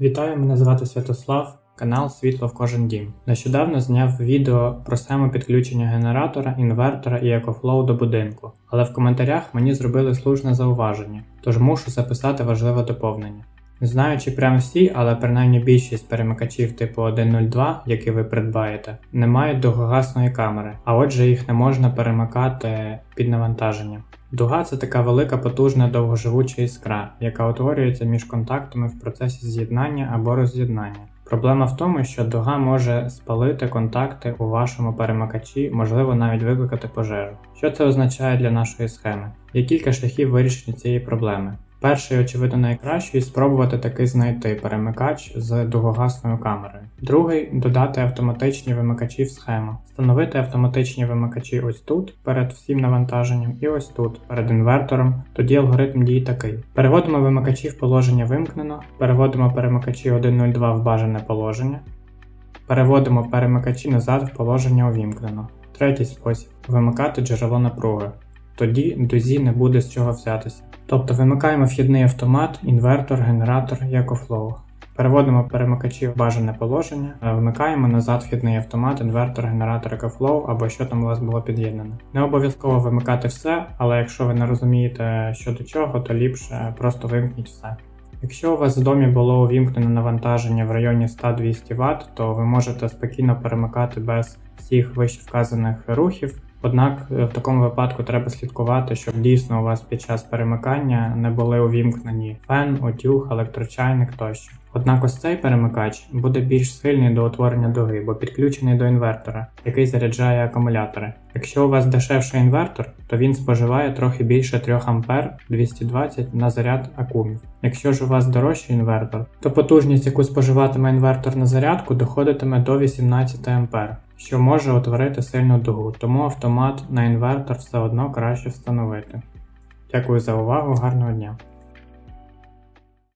Вітаю, мене звати Святослав, канал Світло в кожен дім. Нещодавно зняв відео про схему підключення генератора, інвертора і екофлоу до будинку, але в коментарях мені зробили слушне зауваження, тож мушу записати важливе доповнення. Не знаю, чи прям всі, але принаймні більшість перемикачів типу 1.02, які ви придбаєте, не мають довгогасної камери, а отже їх не можна перемикати під навантаженням. Дуга це така велика потужна довгоживуча іскра, яка утворюється між контактами в процесі з'єднання або роз'єднання. Проблема в тому, що дуга може спалити контакти у вашому перемикачі, можливо навіть викликати пожежу. Що це означає для нашої схеми? Є кілька шляхів вирішення цієї проблеми. Перший, очевидно, найкращий спробувати таки знайти перемикач з довгогасною камерою. Другий додати автоматичні вимикачі в схему. Встановити автоматичні вимикачі ось тут перед всім навантаженням і ось тут перед інвертором. Тоді алгоритм дій такий. Переводимо вимикачі в положення вимкнено, переводимо перемикачі 1.02 в бажане положення, переводимо перемикачі назад в положення увімкнено. Третій спосіб вимикати джерело напруги. Тоді дозі не буде з чого взятися. Тобто вимикаємо вхідний автомат, інвертор, генератор і EcoFlow. Переводимо перемикачі в бажане положення, вмикаємо назад вхідний автомат, інвертор, генератор EcoFlow або що там у вас було під'єднано. Не обов'язково вимикати все, але якщо ви не розумієте, що до чого, то ліпше просто вимкніть все. Якщо у вас в домі було увімкнено навантаження в районі 100-200 Вт, то ви можете спокійно перемикати без всіх вище вказаних рухів. Однак е, в такому випадку треба слідкувати, щоб дійсно у вас під час перемикання не були увімкнені фен, утюг, електрочайник тощо. Однак ось цей перемикач буде більш сильний до утворення дуги, бо підключений до інвертора, який заряджає акумулятори. Якщо у вас дешевший інвертор, то він споживає трохи більше 3 А 220 на заряд акумів. Якщо ж у вас дорожчий інвертор, то потужність, яку споживатиме інвертор на зарядку, доходитиме до 18 А, що може утворити сильну дугу, тому автомат на інвертор все одно краще встановити. Дякую за увагу, гарного дня!